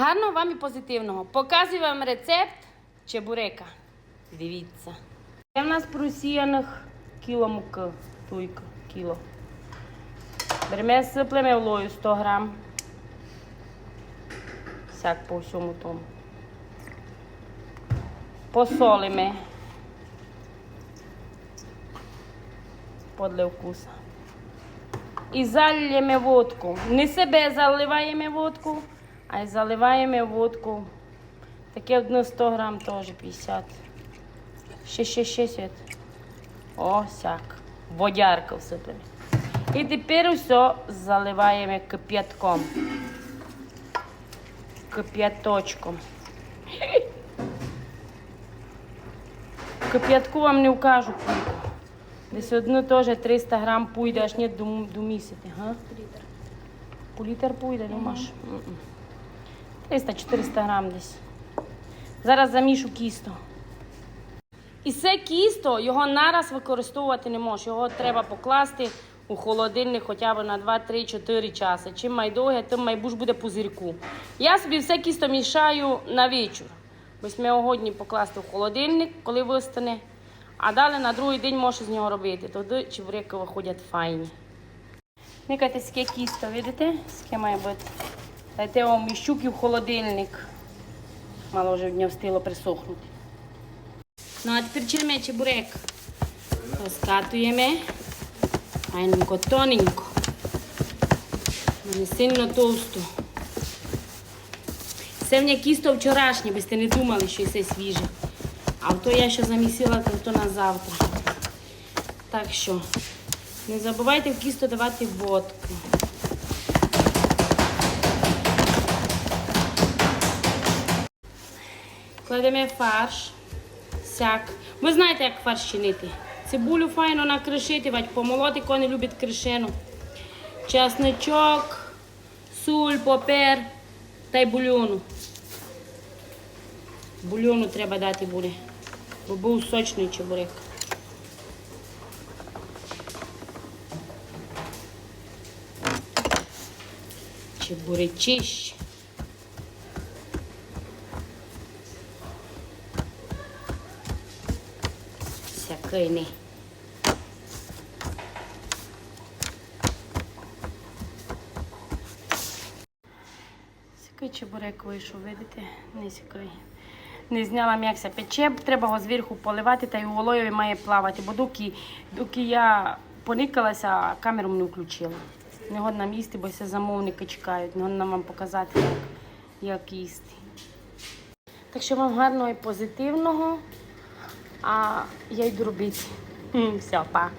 Гарного вам і позитивного. Показую вам рецепт чебурека. Дивіться. Це в нас просіяних кіло муки. Туйка, кіло. Беремо, сиплемо олою 100 грам. Сяк по всьому тому. Посолимо. Подле вкуса. І зальємо водку. Не себе заливаємо водку, а й заливаємо водку. Таке одне 100 грам теж 50. Ще, ще, ще світ. О, сяк. Водярка всипали. І тепер все заливаємо кип'ятком. Кип'яточком. Кип'ятку вам не вкажу. Десь одну теж 300 грам пуйде, аж не до, до місяця. Га? Літр. По літр пуйде, думаєш? 300-400 грам десь. Зараз замішу кісто. І це кісто його нараз використовувати не можеш. Його треба покласти у холодильник хоча б на 2-3-4 часи. Чим майдовге, тим майбуш буде пузирку. Я собі все кісто мішаю на вечір. Ось миогодні покласти в холодильник, коли вистане. А далі на другий день можеш з нього робити. Тоді чебуреки виходять файні. Никайте, скільки кісто, видите? Скільки має бути. Дайте вам і щуки в холодильник. Мало вже в нього встигло присохнути. Ну, а тепер чирме чебурек. Розкатуємо. Файненько, тоненько. Не сильно товсто. Це в мене кісто вчорашнє, ви сте не думали, що це свіже. А то я ще замісила, то на завтра. Так що, не забувайте в кісто давати водку. Кладемо фарш. Сяк. Ви знаєте, як фарш чинити. Цибулю файно накришити, вать помолоти, коли не люблять кришену. Часничок, суль, попер та й бульйону. Бульйону треба дати буде, бо був сочний чебурек. Чебуречище. Всякий. Сякий чебурек вийшов, видите? Не сякий. Не зняла м'якся пече, треба його зверху поливати та й у волові має плавати, бо доки, доки я поникалася, камеру не включила. Не годна їсти, бо все замовники чекають. Не годна вам показати, як, як їсти. Так що вам гарного і позитивного, а я йду робити. Все, па.